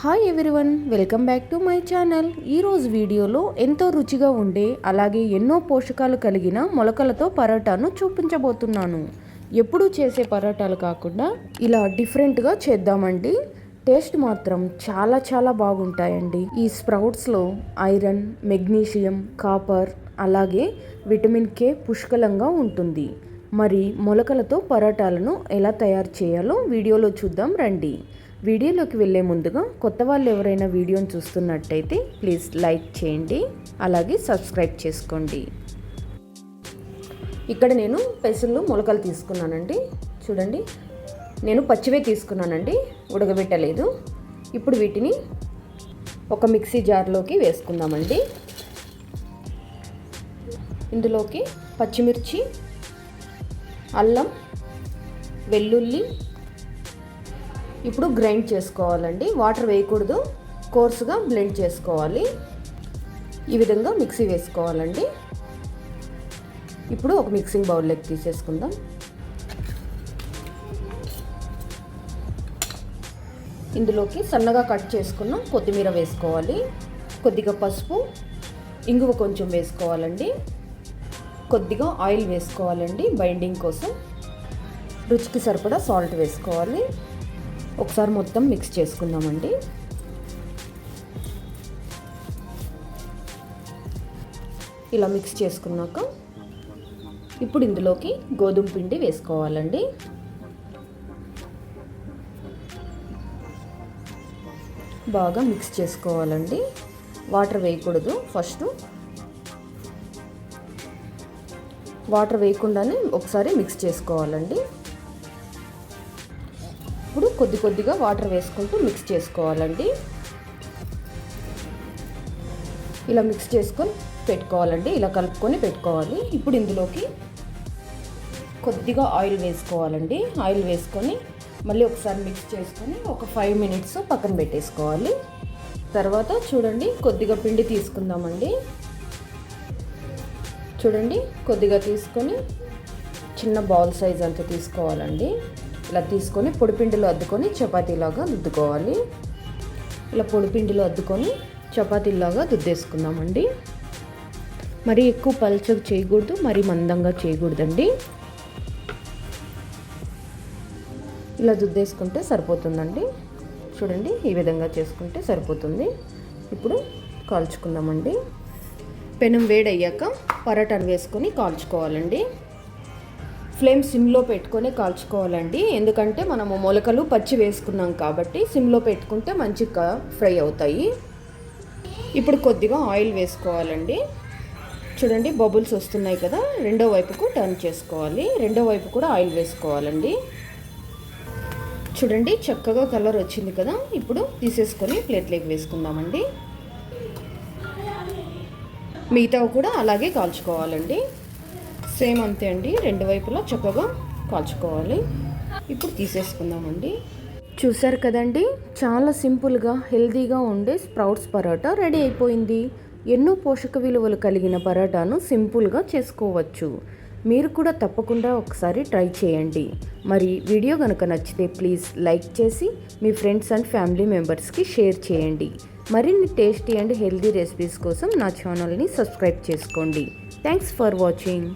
Hi everyone welcome back to my channel ఈరోజు వీడియోలో ఎంతో రుచిగా ఉండే అలాగే ఎన్నో పోషకాలు కలిగిన మొలకలతో పరోటాను చూపించబోతున్నాను. ఎప్పుడూ చేసే పరోటాలు కాకుండా ఇలా డిఫరెంట్గా చేద్దామండి. టేస్ట్ మాత్రం చాలా చాలా బాగుంటాయండి. ఈ స్ప్రౌట్స్లో ఐరన్ మెగ్నీషియం కాపర్ అలాగే విటమిన్ కే పుష్కలంగా ఉంటుంది. మరి మొలకలతో పరోటాలను ఎలా తయారు చేయాలో వీడియోలో చూద్దాం రండి. వీడియోలోకి వెళ్ళే ముందుగా కొత్త వాళ్ళు ఎవరైనా వీడియోని చూస్తున్నట్టయితే ప్లీజ్ లైక్ చేయండి అలాగే సబ్స్క్రైబ్ చేసుకోండి. ఇక్కడ నేను పెసలు మొలకలు తీసుకున్నానండి. చూడండి నేను పచ్చివే తీసుకున్నానండి ఉడకబెట్టలేదు. ఇప్పుడు వీటిని ఒక మిక్సీ జార్లోకి వేసుకుందామండి. ఇందులోకి పచ్చిమిర్చి అల్లం వెల్లుల్లి ఇప్పుడు గ్రైండ్ చేసుకోవాలండి. వాటర్ వేయకూడదు. కోర్సుగా బ్లెండ్ చేసుకోవాలి. ఈ విధంగా మిక్సీ వేసుకోవాలండి. ఇప్పుడు ఒక మిక్సింగ్ బౌల్లోకి తీసేసుకుందాం. ఇందులోకి సన్నగా కట్ చేసుకున్న కొత్తిమీర వేసుకోవాలి. కొద్దిగా పసుపు ఇంగువ కొంచెం వేసుకోవాలండి. కొద్దిగా ఆయిల్ వేసుకోవాలండి. బైండింగ్ కోసం రుచికి సరిపడా సాల్ట్ వేసుకోవాలి. ఒకసారి మొత్తం మిక్స్ చేసుకుందామండి. ఇలా మిక్స్ చేసుకున్నాక ఇప్పుడు ఇందులోకి గోధుమ పిండి వేసుకోవాలండి. బాగా మిక్స్ చేసుకోవాలండి. వాటర్ వేయకూడదు ఫస్ట్. వాటర్ వేయకుండానే ఒకసారి మిక్స్ చేసుకోవాలండి. ఇప్పుడు కొద్ది కొద్దిగా వాటర్ వేసుకుంటూ మిక్స్ చేసుకోవాలండి. ఇలా మిక్స్ చేసుకొని పెట్టుకోవాలండి. ఇలా కలుపుకొని పెట్టుకోవాలి. ఇప్పుడు ఇందులోకి కొద్దిగా ఆయిల్ వేసుకోవాలండి. ఆయిల్ వేసుకొని మళ్ళీ ఒకసారి మిక్స్ చేసుకొని ఒక ఫైవ్ మినిట్స్ పక్కన పెట్టేసుకోవాలి. తర్వాత చూడండి కొద్దిగా పిండి తీసుకుందామండి. చూడండి కొద్దిగా తీసుకొని చిన్న బౌల్ సైజ్ అంత తీసుకోవాలండి. ఇలా తీసుకొని పొడిపిండిలో అద్దుకొని చపాతీలాగా దుద్దుకోవాలి ఇలా పొడిపిండిలో అద్దుకొని చపాతీలాగా దుద్దేసుకుందామండి మరి ఎక్కువ పల్చగా చేయకూడదు మరి మందంగా చేయకూడదండి. ఇలా దుద్దేసుకుంటే సరిపోతుందండి. చూడండి ఈ విధంగా చేసుకుంటే సరిపోతుంది. ఇప్పుడు కాల్చుకుందామండి. పెనం వేడయ్యాక పరోటాను వేసుకొని కాల్చుకోవాలండి. ఫ్లేమ్ సిమ్లో పెట్టుకొని కాల్చుకోవాలండి. ఎందుకంటే మనము మొలకలు పచ్చి వేసుకున్నాం కాబట్టి సిమ్లో పెట్టుకుంటే మంచిగా ఫ్రై అవుతాయి. ఇప్పుడు కొద్దిగా ఆయిల్ వేసుకోవాలండి. చూడండి బబుల్స్ వస్తున్నాయి కదా. రెండో వైపుకు టర్న్ చేసుకోవాలి. రెండో వైపు కూడా ఆయిల్ వేసుకోవాలండి. చూడండి చక్కగా కలర్ వచ్చింది కదా. ఇప్పుడు తీసేసుకొని ప్లేట్లోకి వేసుకుందామండి. మిగతా కూడా అలాగే కాల్చుకోవాలండి. సేమ్ అంతే అండి. రెండు వైపులా చక్కగా కాల్చుకోవాలి. ఇప్పుడు తీసేసుకుందామండి. చూసారు కదండి? చాలా సింపుల్గా హెల్దీగా ఉండే స్ప్రౌట్స్ పరోటా రెడీ అయిపోయింది. ఎన్నో పోషక విలువలు కలిగిన పరోటాను సింపుల్గా చేసుకోవచ్చు. మీరు కూడా తప్పకుండా ఒకసారి ట్రై చేయండి. మరి వీడియో కనుక నచ్చితే ప్లీజ్ లైక్ చేసి మీ ఫ్రెండ్స్ అండ్ ఫ్యామిలీ మెంబర్స్కి షేర్ చేయండి. మరిన్ని టేస్టీ అండ్ హెల్తీ రెసిపీస్ కోసం నా ఛానల్ని సబ్స్క్రైబ్ చేసుకోండి. Thanks for watching